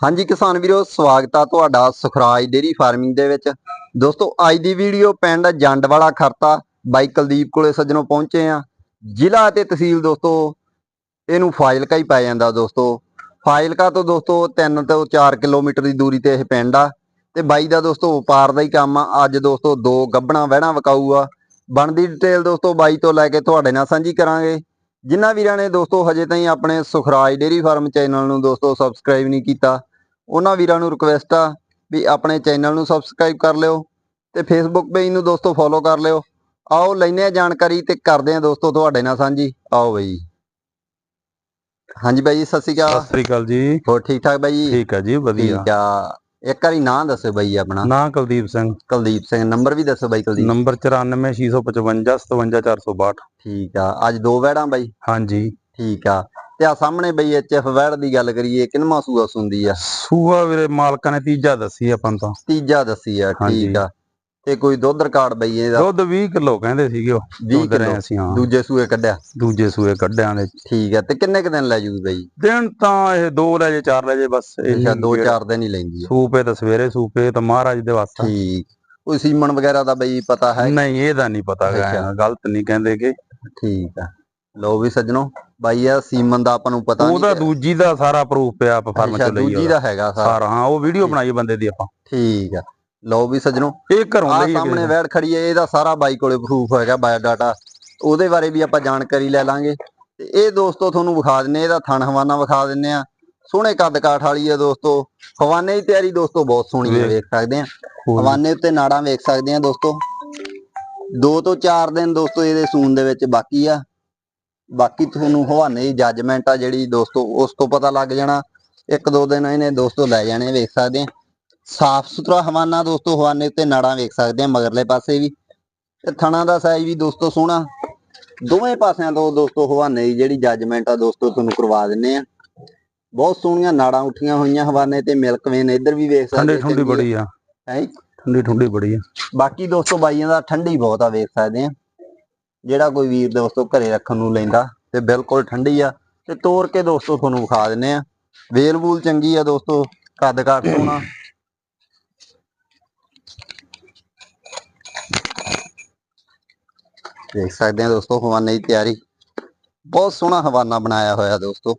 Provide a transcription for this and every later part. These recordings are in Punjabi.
ਹਾਂਜੀ ਕਿਸਾਨ ਵੀਰੋ, ਸਵਾਗਤ ਆ ਤੁਹਾਡਾ ਸੁਖਰਾਜ ਡੇਰੀ ਫਾਰਮਿੰਗ ਦੇ ਵਿੱਚ। ਦੋਸਤੋ, ਅੱਜ ਦੀ ਵੀਡੀਓ ਪਿੰਡ ਜੰਡਵਾਲਾ ਖਰਤਾ ਬਾਈ ਕੁਲਦੀਪ ਕੋਲੇ ਸੱਜਣੋਂ ਪਹੁੰਚੇ ਆ। ਜ਼ਿਲ੍ਹਾ ਤੇ ਤਹਿਸੀਲ ਦੋਸਤੋ, ਇਹਨੂੰ ਫਾਜ਼ਿਲਕਾ ਹੀ ਪੈ ਜਾਂਦਾ ਦੋਸਤੋ। ਫਾਜ਼ਿਲਕਾ ਤੋਂ ਦੋਸਤੋ 3 ਤੋਂ 4 ਕਿਲੋਮੀਟਰ ਦੀ ਦੂਰੀ ਤੇ ਇਹ ਪਿੰਡ ਆ। ਤੇ ਬਾਈ ਦਾ ਦੋਸਤੋ ਵਪਾਰ ਦਾ ਹੀ ਕੰਮ ਆ। ਅੱਜ ਦੋਸਤੋ ਦੋ ਗੱਬਣਾ ਵਹਿਣਾ ਵਕਾਊ ਆ। ਬਣਦੀ ਡਿਟੇਲ ਦੋਸਤੋ ਬਾਈ ਤੋਂ ਲੈ ਕੇ ਤੁਹਾਡੇ ਨਾਲ ਸਾਂਝੀ ਕਰਾਂਗੇ। ਜਿਨ੍ਹਾਂ ਵੀਰਾਂ ਨੇ ਦੋਸਤੋ ਹਜੇ ਤਾਈਂ ਆਪਣੇ ਸੁਖਰਾਜ ਡੇਰੀ ਫਾਰਮ ਚੈਨਲ ਨੂੰ ਦੋਸਤੋ ਸਬਸਕ੍ਰਾਈਬ ਨਹੀਂ ਕੀਤਾ ਉਹਨਾਂ ਵੀਰਾਂ ਨੂੰ ਰਿਕਵੈਸਟ ਆ ਵੀ ਆਪਣੇ ਚੈਨਲ ਨੂੰ ਸਬਸਕ੍ਰਾਈਬ ਕਰ ਲਿਓ ਤੇ ਫੇਸਬੁੱਕ ਪੇਜ ਨੂੰ ਦੋਸਤੋ ਫੋਲੋ ਕਰ ਲਿਓ। ਆਓ ਲੈਨੇ ਆ ਜਾਣਕਾਰੀ ਤੇ ਕਰਦੇ ਆ ਦੋਸਤੋ ਤੁਹਾਡੇ ਨਾਲ ਸਾਂਝੀ। ਆਓ ਬਈ। ਹਾਂਜੀ ਬਾਈ ਜੀ, ਸਤਿ ਸ਼੍ਰੀ ਸਤਿ ਅਕਾਲ ਸ੍ਰੀ ਅਕਾਲ ਜੀ। ਹੋਰ ਠੀਕ ਠਾਕ ਬਾਈ ਜੀ? ਠੀਕ ਹੈ ਜੀ ਵਧੀਆ। ਠੀਕ ਆ। ਇੱਕ ਵਾਰੀ ਨਾਂ ਦੱਸੋ ਬਾਈ ਆਪਣਾ। ਨਾਂ ਕੁਲਦੀਪ ਸਿੰਘ। ਕੁਲਦੀਪ ਸਿੰਘ ਨੰਬਰ ਵੀ ਦੱਸੋ ਬਾਈ ਕੁਲਦੀਪ। ਨੰਬਰ 94655 57262 ਠੀਕ ਆ। ਅੱਜ ਦੋ ਵੈੜਾਂ ਬਾਈ। ਹਾਂਜੀ। ਠੀਕ ਆ। ਤੇ ਆ ਸਾਹਮਣੇ ਬਈ ਐਚਐਫ ਵੈੜ ਦੀ ਗੱਲ ਕਰੀਏ ਕਿੰਨਵਾਂ ਸੂਆ ਸੁੰਦੀ ਆ? ਸੂਆ ਵੀਰੇ ਮਾਲਕਾਂ ਨੇ ਤੀਜਾ ਦੱਸੀ ਆਪਾਂ ਨੂੰ ਤਾਂ। ਤੀਜਾ ਦੱਸੀ ਆ। ਠੀਕ ਆ। ਤੇ ਕੋਈ ਦੁੱਧ ਰਿਕਾਰਡ ਬਈ ਇਹਦਾ? ਦੁੱਧ 20 ਕਿਲੋ ਕਹਿੰਦੇ ਸੀਗੇ ਉਹ 20 ਦੁੱਧ ਰਹੇ ਕਿਲੋ। ਅਸੀਂ ਹਾਂ। ਦੂਜੇ ਸੂਏ ਕੱਢਿਆ? ਦੂਜੇ ਸੂਏ ਕੱਢਿਆਂ ਦੇ। ਠੀਕ ਆ ਤੇ ਕਿੰਨੇ ਕੁ ਦਿਨ ਲੈ ਜੂਗੀ ਬਈ? ਦਿਨ ਤਾਂ ਇਹ ਦੋ ਲੈ ਜੇ ਚਾਰ ਲੈ ਜੇ ਬਸ ਇਹੀ ਅੱਛਾ ਦੋ ਜਿਹੜਾ ਚਾਰ ਦਿਨ ਹੀ ਲੈਂਦੀ ਆ। ਸੂਪੇ ਤਾਂ ਸਵੇਰੇ ਸੂਪੇ ਤਾਂ ਮਹਾਰਾਜ ਦੇ ਵਾਸਤੇ। ਠੀਕ। ਕੋਈ ਸੀਮਨ ਵਗੈਰਾ ਦਾ ਬਈ ਪਤਾ ਹੈ? ਨਹੀਂ ਇਹਦਾ ਨਹੀਂ ਪਤਾ। ਗਲਤ ਨਹੀਂ ਕਹਿੰਦੇ ਕਿ ਠੀਕ ਆ। ਲੋ ਵੀ ਸੱਜਣੋ ਬਾਈ ਆ ਸੀਮਨ ਦਾ ਆਪਾਂ ਨੂੰ ਪਤਾ ਉਹਦਾ ਨਹੀਂ ਦੂਜੀ ਦਾ ਸਾਰਾ ਪ੍ਰੂਫ ਪਿਆ ਆਪਾਂ ਫਾਰਮ ਚ ਲਈ ਦੂਜੀ ਉਹਦਾ। ਦਾ ਹੈਗਾ ਸਾਰਾ। ਹਾਂ ਉਹ ਵੀਡੀਓ ਬਣਾਈ ਬੰਦੇ ਦੀ ਆਪਾਂ। ਠੀਕ ਆ। ਲੋ ਵੀ ਸੱਜਣੋ ਇਹ ਘਰੋਂ ਲਈ ਸਾਹਮਣੇ ਵੈੜ ਖੜੀ ਹੈ ਇਹਦਾ ਸਾਰਾ ਬਾਈ ਕੋਲੇ ਪ੍ਰੂਫ ਹੈਗਾ ਬਾਇਓਡਾਟਾ ਉਹਦੇ ਬਾਰੇ ਵੀ ਆਪਾਂ ਜਾਣਕਾਰੀ ਲੈ ਲਾਂਗੇ। ਤੇ ਇਹ ਦੋਸਤੋ ਤੁਹਾਨੂੰ ਵਿਖਾ ਦਿੰਨੇ ਇਹਦਾ ਥਣ ਹਵਾਨਾ ਵਿਖਾ ਦਿੰਨੇ ਆ। ਸੋਹਣੇ ਕੱਦ ਕਾਠ ਵਾਲੀ ਹੈ ਦੋਸਤੋ। ਹਵਾਨੇ ਦੀ ਤਿਆਰੀ ਦੋਸਤੋ ਬਹੁਤ ਸੋਹਣੀ ਹੈ ਵੇਖ। ਵੇਖ ਸਕਦੇ ਆ। ਹਵਾਨੇ ਉੱਤੇ ਨਾੜਾਂ ਵੇਖ ਸਕਦੇ ਆ ਦੋਸਤੋ। ਦੋ ਤੋਂ ਚਾਰ ਦਿਨ ਦੋਸਤੋ ਇਹਦੇ ਸੂਨ ਦੇ ਵਿੱਚ ਬਾਕੀ ਆ। ਬਾਕੀ ਤੁਹਾਨੂੰ ਹਵਾਨੇ ਦੀ ਜੱਜਮੈਂਟ ਆ ਜਿਹੜੀ ਦੋਸਤੋ ਉਸ ਤੋਂ ਪਤਾ ਲੱਗ ਜਾਣਾ। ਇੱਕ ਦੋ ਦਿਨ ਇਹਨੇ ਦੋਸਤੋ ਲੈ ਜਾਣੇ ਵੇਖ ਸਕਦੇ ਆ। ਸਾਫ਼ ਸੁਥਰਾ ਹਵਾਨਾ ਦੋਸਤੋ ਹਵਾਨੇ ਉੱਤੇ ਨਾੜਾਂ ਵੇਖ ਸਕਦੇ ਆ ਮਗਰਲੇ ਪਾਸੇ ਵੀ। ਤੇ ਥਣਾ ਦਾ ਸਾਈਜ਼ ਵੀ ਦੋਸਤੋ ਸੋਹਣਾ। ਦੋਵੇਂ ਪਾਸਿਆਂ ਤੋਂ ਦੋਸਤੋ ਹਵਾਨੇ ਦੀ ਜਿਹੜੀ ਜੱਜਮੈਂਟ ਆ ਦੋਸਤੋ ਤੁਹਾਨੂੰ ਕਰਵਾ ਦਿੰਨੇ ਆ। ਬਹੁਤ ਸੋਹਣੀਆਂ ਨਾੜਾਂ ਉੱਠੀਆਂ ਹੋਈਆਂ ਹਵਾਨੇ ਤੇ ਮਿਲਕ ਵੇਨ ਇੱਧਰ ਵੀ ਵੇਖ ਸਕਦੇ ਠੰਡੀ ਠੰਡੀ ਬੜੀ ਆ। ਹੈ ਠੰਡੀ ਠੰਡੀ ਬੜੀ ਆ। ਬਾਕੀ ਦੋਸਤੋ ਬਾਈਆਂ ਦਾ ਠੰਡੀ ਬਹੁਤ ਆ ਵੇਖ ਸਕਦੇ ਆ। ਜਿਹੜਾ ਕੋਈ ਵੀਰ ਦੋਸਤੋ ਘਰੇ ਰੱਖਣ ਨੂੰ ਲੈਂਦਾ ਤੇ ਬਿਲਕੁਲ ਠੰਡੀ ਆ, ਤੇ ਤੋੜ ਕੇ ਦੋਸਤੋ ਤੁਹਾਨੂੰ ਵਿਖਾ ਦਿੰਨੇ ਆ। ਵੇਲ ਵੂਲ ਚੰਗੀ ਆ ਦੋਸਤੋ, ਕੱਦ ਕਾਠ ਸੋਹਣਾ। ਦੇਖ ਸਕਦੇ ਆ ਦੋਸਤੋ, ਹਵਾਨੇ ਦੀ ਤਿਆਰੀ। ਬਹੁਤ ਸੋਹਣਾ ਹਵਾਨਾ ਬਣਾਇਆ ਹੋਇਆ ਦੋਸਤੋ।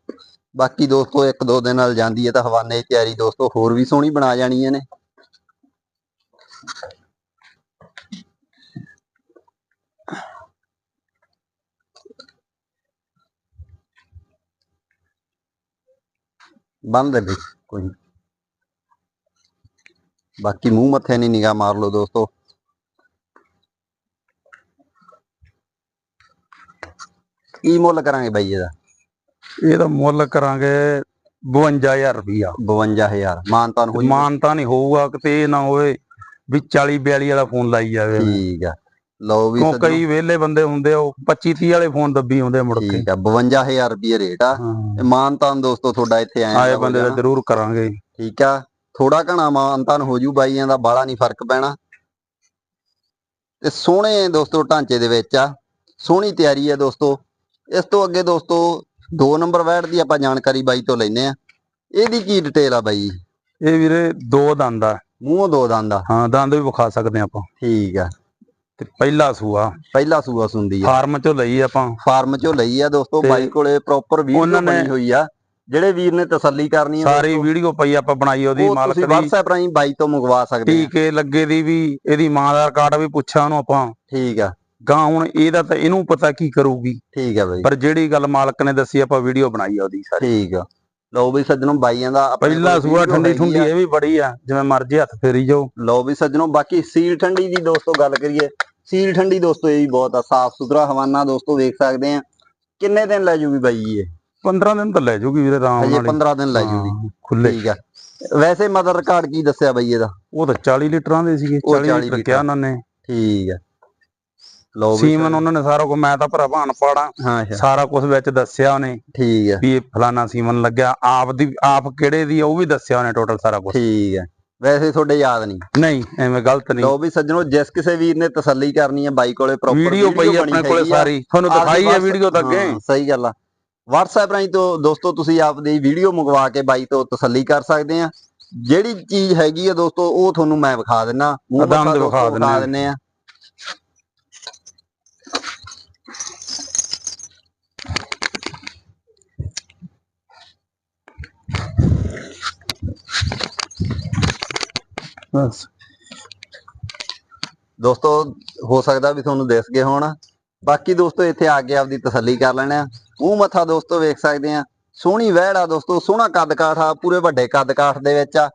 ਬਾਕੀ ਦੋਸਤੋ, ਇੱਕ ਦੋ ਦਿਨ ਨਾਲ ਜਾਂਦੀ ਹੈ ਤਾਂ ਹਵਾਨੇ ਦੀ ਤਿਆਰੀ ਦੋਸਤੋ ਹੋਰ ਵੀ ਸੋਹਣੀ ਬਣਾ ਜਾਣੀ ਨੇ। ਬੰਦ ਹੈ ਬਈ ਕੋਈ। ਬਾਕੀ ਮੂੰਹ ਮੱਥੇ ਨਹੀਂ ਨਿਗਾਹ ਮਾਰ ਲਓ ਦੋਸਤੋ। ਕੀ ਮੁੱਲ ਕਰਾਂਗੇ ਬਾਈ ਇਹਦਾ? ਇਹਦਾ ਮੁੱਲ ਕਰਾਂਗੇ 52000 ਰੁਪਇਆ 52000 ਮਾਨਤਾਨ ਹੋ ਜੂਗਾ? ਮਾਨਤਾ ਨਹੀਂ ਹੋਊਗਾ ਕਿਤੇ ਇਹ ਨਾ ਹੋਵੇ ਵੀ 40 42 ਵਾਲਾ ਫੋਨ ਲਾਈ ਜਾਵੇ। ਠੀਕ ਆ। ਲਓ ਵੀ ਕਿਉਂ ਸੱਜਣੋ, ਕਈ ਵਿਹਲੇ ਬੰਦੇ ਹੁੰਦੇ ਆ, ਉਹ 25 30 ਵਾਲੇ ਫੋਨ ਦੱਬੀ ਆਉਂਦੇ ਆ ਮੁੜ ਕੇ। ਠੀਕ ਆ 52000 ਰੁਪਏ ਰੇਟ ਆ। ਹਾਂ। ਤੇ ਮਾਨਤਾਨ ਦੋਸਤੋ ਤੁਹਾਡਾ ਇੱਥੇ ਆਇਆ ਆਏ ਬੰਦੇ ਦਾ ਜ਼ਰੂਰ ਕਰਾਂਗੇ। ਠੀਕ ਆ ਥੋੜਾ ਘਣਾ ਮਾਨਤਾਨ ਹੋ ਜੂ ਬਾਈਆਂ ਦਾ ਬਾਲਾ ਨਹੀਂ ਫ਼ਰਕ ਪੈਣਾ। ਤੇ ਸੋਹਣੇ ਦੋਸਤੋ ਢਾਂਚੇ ਦੇ ਵਿੱਚ ਆ ਸੋਹਣੀ ਤਿਆਰੀ ਆ ਦੋਸਤੋ। ਇਸ ਤੋਂ ਅੱਗੇ ਦੋਸਤੋ 2 ਨੰਬਰ ਵੈਟ ਦੀ ਆਪਾਂ ਜਾਣਕਾਰੀ ਬਾਈ ਤੋਂ ਲੈਨੇ ਆ। ਇਹਦੀ ਕੀ ਡਿਟੇਲ ਆ ਬਾਈ? ਇਹ ਵੀਰੇ ਦੋ ਦੰਦ ਆ। ਮੂੰਹ ਦੋ ਦੰਦ ਆ। ਹਾਂ ਦੰਦ ਵੀ ਵਿਖਾ ਸਕਦੇ ਆਪਾਂ। ਠੀਕ ਆ। ਤੇ ਪਹਿਲਾ ਸੂਆ। ਪਹਿਲਾ ਸੂਆ ਸੁੰਦੀ ਆ। ਫਾਰਮ ਚੋਂ ਲਈ ਆਪਾਂ। ਫਾਰਮ ਚੋਂ ਲਈ ਆ ਦੋਸਤੋ ਬਾਈ ਕੋਲੇ ਪ੍ਰੋਪਰ ਵੀਡੀਓ ਬਣੀ ਹੋਈ ਆ। ਜਿਹੜੇ ਵੀਰ ਨੇ ਤਸੱਲੀ ਕਰਨੀ ਆ ਸਾਰੀ ਵੀਡੀਓ ਪਈ ਆਪਾਂ ਬਣਾਈ ਉਹਦੀ ਉਹ ਮਾਲਕ ਦੀ। WhatsApp ਰਾਹੀਂ ਬਾਈ ਤੋਂ ਮੰਗਵਾ ਸਕਦੇ ਆ। ਟੀਕੇ ਲੱਗੇ ਦੀ ਵੀ ਇਹਦੀ ਮਾਂ ਦਾ ਕਾਰਡ ਵੀ ਪੁੱਛਿਆ ਉਹਨੂੰ ਆਪਾਂ। ਠੀਕ ਆ। ਗਾਂ ਹੁਣ ਇਹਦਾ ਤਾਂ ਇਹਨੂੰ ਪਤਾ ਕੀ ਕਰੂਗੀ। ਠੀਕ ਆ ਬਾਈ। ਪਰ ਜਿਹੜੀ ਗੱਲ ਮਾਲਕ ਨੇ ਦੱਸੀ ਆਪਾਂ ਵੀਡੀਓ ਬਣਾਈ ਆ ਉਹਦੀ ਸਾਰੀ। ਠੀਕ ਆ। ਲਓ ਵੀ ਸੱਜਣੋ ਬਾਈਆਂ ਦਾ ਪਹਿਲਾ ਸੂਆ ਠੰਡੀ ਠੰਡੀ। ਇਹ ਵੀ ਬੜੀ ਆ ਜਿਵੇਂ ਮਰਜ਼ੀ ਹੱਥ ਫੇਰੀ ਜਾਓ। ਲਓ ਵੀ ਸੱਜਣੋ ਬਾਕੀ ਸੀਲ ਠੰਡੀ ਦੀ ਦੋਸਤੋ ਗੱਲ ਕਰੀਏ। ਸੀਲ ਠੰਡੀ ਦੋਸਤੋ ਇਹ ਵੀ ਬਹੁਤ ਆ ਸਾਫ਼ ਸੁਥਰਾ ਹਵਾਨਾ ਦੋਸਤੋ ਵੇਖ ਸਕਦੇ ਆ। ਕਿੰਨੇ ਦਿਨ ਲੈ ਜੂਗੀ ਬਾਈ ਇਹ? 15 ਦਿਨ ਤਾਂ ਲੈ ਜੂਗੀ ਵੀਰੇ ਆਰਾਮ ਹਜੇ ਨਾਲ ਹੀ। 15 ਦਿਨ ਲੈ ਜੂਗੀ। ਹਾਂ, ਖੁੱਲੇ ਠੀਕ ਆ। ਵੈਸੇ ਮਦਰ ਰਿਕਾਰਡ ਕੀ ਦੱਸਿਆ ਬਾਈ ਇਹਦਾ? ਉਹ ਤਾਂ 40 ਲੀਟਰਾਂ ਦੇ ਸੀਗੇ ਉਹ 40 40 ਲੀਟਰ ਕਿਹਾ ਉਹਨਾਂ ਨੇ। ਠੀਕ ਆ। ਲਓ ਵੀ ਸੀਮਨ ਉਹਨਾਂ ਨੇ ਸਾਰਾ ਕੁਝ ਮੈਂ ਤਾਂ ਭਰਾ ਭਾਣ ਪਾੜਾ ਹਾਂ ਅੱਛਾ। ਸਾਰਾ ਕੁਝ ਵਿੱਚ ਦੱਸਿਆ ਉਹਨੇ ਠੀਕ ਆ। ਵੀ ਇਹ ਫਲਾਨਾ ਸੀਮਨ ਲੱਗਿਆ ਆਪ ਦੀ ਆਪ ਕਿਹੜੇ ਦੀ ਉਹ ਵੀ ਦੱਸਿਆ ਉਹਨੇ ਟੋਟਲ ਸਾਰਾ ਕੁਝ ਠੀਕ ਆ। ਵੈਸੇ ਤੁਹਾਡੇ ਯਾਦ ਨਹੀਂ। ਨਹੀਂ ਐਵੇਂ ਗਲਤ ਨਹੀਂ। ਲਓ ਵੀ ਸੱਜਣੋ ਜਿਸ ਕਿਸੇ ਵੀਰ ਨੇ ਤਸੱਲੀ ਕਰਨੀ ਹੈ ਬਾਈ ਕੋਲੇ ਪ੍ਰੋਪਰ ਵੀਡੀਓ ਪਈ ਆਪਣੇ ਕੋਲੇ ਸਾਰੀ। ਤੁਹਾਨੂੰ ਦਿਖਾਈ ਹੈ ਵੀਡੀਓ ਤਾਂ ਅੱਗੇ ਸਹੀ ਗੱਲ ਆ। WhatsApp ਰਾਹੀਂ ਤੋਂ ਦੋਸਤੋ ਤੁਸੀਂ ਆਪਦੀ ਵੀਡੀਓ ਮੰਗਵਾ ਕੇ ਬਾਈ ਤੋਂ ਤਸੱਲੀ ਕਰ ਸਕਦੇ ਆ। ਜਿਹੜੀ ਚੀਜ਼ ਹੈਗੀ ਆ ਦੋਸਤੋ ਉਹ ਤੁਹਾਨੂੰ ਮੈਂ ਵਿਖਾ ਦਿੰਨਾ। ਦੋਸਤੋ ਵਿਖਾ ਦਿੰਨੇ ਆ। ਬਸ। ਦੋਸਤੋ, ਹੋ ਸਕਦਾ ਵੀ ਤੁਹਾਨੂੰ ਦਿਸ ਗਏ ਹੋਣ। ਬਾਕੀ ਦੋਸਤੋ, ਇੱਥੇ ਆ ਕੇ ਆਪਦੀ ਤਸੱਲੀ ਕਰ ਲੈਣੇ ਆ। ਮੂੰਹ ਮੱਥਾ ਦੋਸਤੋ ਵੇਖ ਸਕਦੇ ਆ। ਸੋਹਣੀ ਵਹਿੜ ਆ ਦੋਸਤੋ, ਸੋਹਣਾ ਕੱਦ ਕਾਠ ਆ, ਪੂਰੇ ਵੱਡੇ ਕੱਦ ਕਾਠ ਦੇ ਵਿੱਚ ਆ।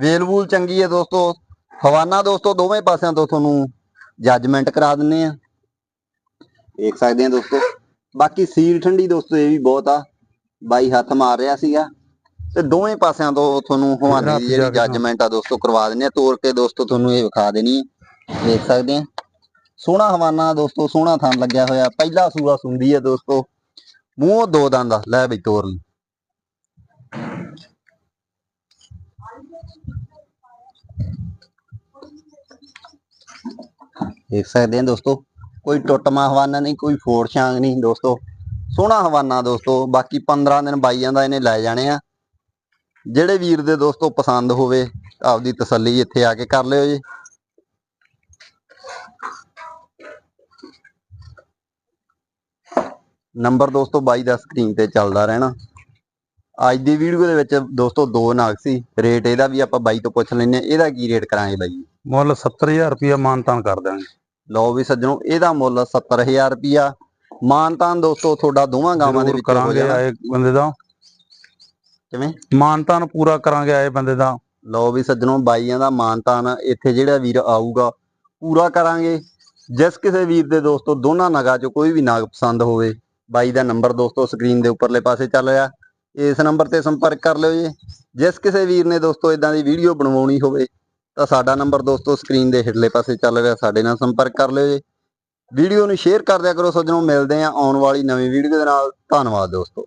ਵੇਲ ਵੂਲ ਚੰਗੀ ਹੈ ਦੋਸਤੋ। ਹਵਾਨਾ ਦੋਸਤੋ, ਦੋਵੇਂ ਪਾਸਿਆਂ ਤੋਂ ਤੁਹਾਨੂੰ ਜੱਜਮੈਂਟ ਕਰਾ ਦਿੰਨੇ ਆ। ਵੇਖ ਸਕਦੇ ਆ ਦੋਸਤੋ। ਬਾਕੀ ਸੀਲ ਠੰਡੀ ਦੋਸਤੋ, ਇਹ ਵੀ ਬਹੁਤ ਆ। ਬਾਈ ਹੱਥ ਮਾਰ ਰਿਹਾ ਸੀਗਾ। ਤੇ ਦੋਵੇਂ ਪਾਸਿਆਂ ਤੋਂ ਤੁਹਾਨੂੰ ਹਵਾਨੇ ਦੀ ਜਿਹੜੀ। ਜੱਜਮੈਂਟ ਆ ਦੋਸਤੋ ਕਰਵਾ ਦਿੰਨੇ ਆ। ਤੋੜ ਕੇ ਦੋਸਤੋ ਤੁਹਾਨੂੰ ਇਹ ਵਿਖਾ ਦੇਣੀ ਹੈ ਦੇਖ ਸਕਦੇ ਆ। ਸੋਹਣਾ ਹਵਾਨਾ ਦੋਸਤੋ ਸੋਹਣਾ ਥਣ ਲੱਗਿਆ ਹੋਇਆ। ਪਹਿਲਾ ਸੂਆ ਸੁੰਦੀ ਹੈ ਦੋਸਤੋ। ਮੂੰਹ ਦੋ ਦੰਦ ਲੈ ਬਈ ਤੋਰ ਲਈ। ਦੇਖ ਸਕਦੇ ਆ ਦੋਸਤੋ। ਕੋਈ ਟੁੱਟਮਾ ਹਵਾਨਾ ਨਹੀਂ ਕੋਈ ਫੋੜ ਛਾਂਗ ਨਹੀਂ ਦੋਸਤੋ। ਸੋਹਣਾ ਹਵਾਨਾ ਦੋਸਤੋ। ਬਾਕੀ 15 ਦਿਨ ਬਾਈਆਂ ਦਾ ਇਹਨੇ ਲੈ ਜਾਣੇ ਆ। ਜਿਹੜੇ ਵੀਰ ਦੇ ਦੋਸਤੋ ਪਸੰਦ ਹੋਵੇ ਆਪਦੀ ਤਸੱਲੀ ਇੱਥੇ ਆ ਕੇ ਕਰ ਲਿਓ ਜੀ। ਨੰਬਰ ਦੋਸਤੋ ਬਾਈ ਦਾ ਸਕਰੀਨ ਤੇ ਚੱਲਦਾ ਰਹਿਣਾ। ਅੱਜ ਦੀ ਵੀਡੀਓ ਦੇ ਵਿੱਚ ਦੋਸਤੋ ਦੋ ਨਾਗ ਸੀ। ਰੇਟ ਇਹਦਾ ਵੀ ਆਪਾਂ ਬਾਈ ਤੋਂ ਪੁੱਛ ਲੈਨੇ ਆ ਇਹਦਾ ਕੀ ਰੇਟ ਕਰਾਂਗੇ ਬਾਈ? ਮੁੱਲ 70000 ਰੁਪਇਆ ਮਾਨਤਾਨ ਕਰ ਦਾਂਗੇ ਲਓ ਵੀ ਸੱਜਣੋ ਇਹਦਾ ਮੁੱਲ 70000 ਰੁਪਿਆ ਮਾਨਤਾਨ ਦੋਸਤੋ ਤੁਹਾਡਾ ਦੋਵਾਂ ਗਾਵਾਂ ਦੇ ਵਿੱਚ ਹੋ ਜਾਣਾ। ਬੰਦੇ ਦਾ। ਕਿਵੇਂ? ਮਾਨਤਾਨ ਪੂਰਾ ਕਰਾਂਗੇ ਆਏ ਬੰਦੇ ਦਾ। ਲਓ ਵੀ ਸੱਜਣੋ ਬਾਈਆਂ ਦਾ ਮਾਨਤਾਨ ਇੱਥੇ ਜਿਹੜਾ ਵੀਰ ਆਊਗਾ ਪੂਰਾ ਕਰਾਂਗੇ। ਜਿਸ ਕਿਸੇ ਵੀਰ ਦੇ ਦੋਸਤੋ ਦੋਨਾਂ ਨਗਾਂ ਚੋਂ ਕੋਈ ਵੀ ਨਾਗ ਪਸੰਦ ਹੋਵੇ ਬਾਈ ਦਾ ਨੰਬਰ ਦੋਸਤੋ ਸਕਰੀਨ ਦੇ ਉੱਪਰਲੇ ਪਾਸੇ ਚੱਲ ਰਿਹਾ। ਇਸ ਨੰਬਰ ਤੇ ਸੰਪਰਕ ਕਰ ਲਿਓ ਜੀ। ਜਿਸ ਕਿਸੇ ਵੀਰ ਨੇ ਦੋਸਤੋ ਇਦਾਂ ਦੀ ਵੀਡੀਓ ਬਣਵਾਉਣੀ ਹੋਵੇ ਤਾਂ ਸਾਡਾ ਨੰਬਰ ਦੋਸਤੋ ਸਕਰੀਨ ਦੇ ਹੇਠਲੇ ਪਾਸੇ ਚੱਲ ਰਿਹਾ। ਸਾਡੇ ਨਾਲ ਸੰਪਰਕ ਕਰ ਲਿਓ ਜੀ। ਵੀਡੀਓ ਨੂੰ ਸ਼ੇਅਰ ਕਰ ਦਿਆ ਕਰੋ ਸੱਜਣੋ। ਮਿਲਦੇ ਆਂ ਆਉਣ ਵਾਲੀ ਨਵੀਂ ਵੀਡੀਓ ਦੇ ਨਾਲ। ਧੰਨਵਾਦ ਦੋਸਤੋ।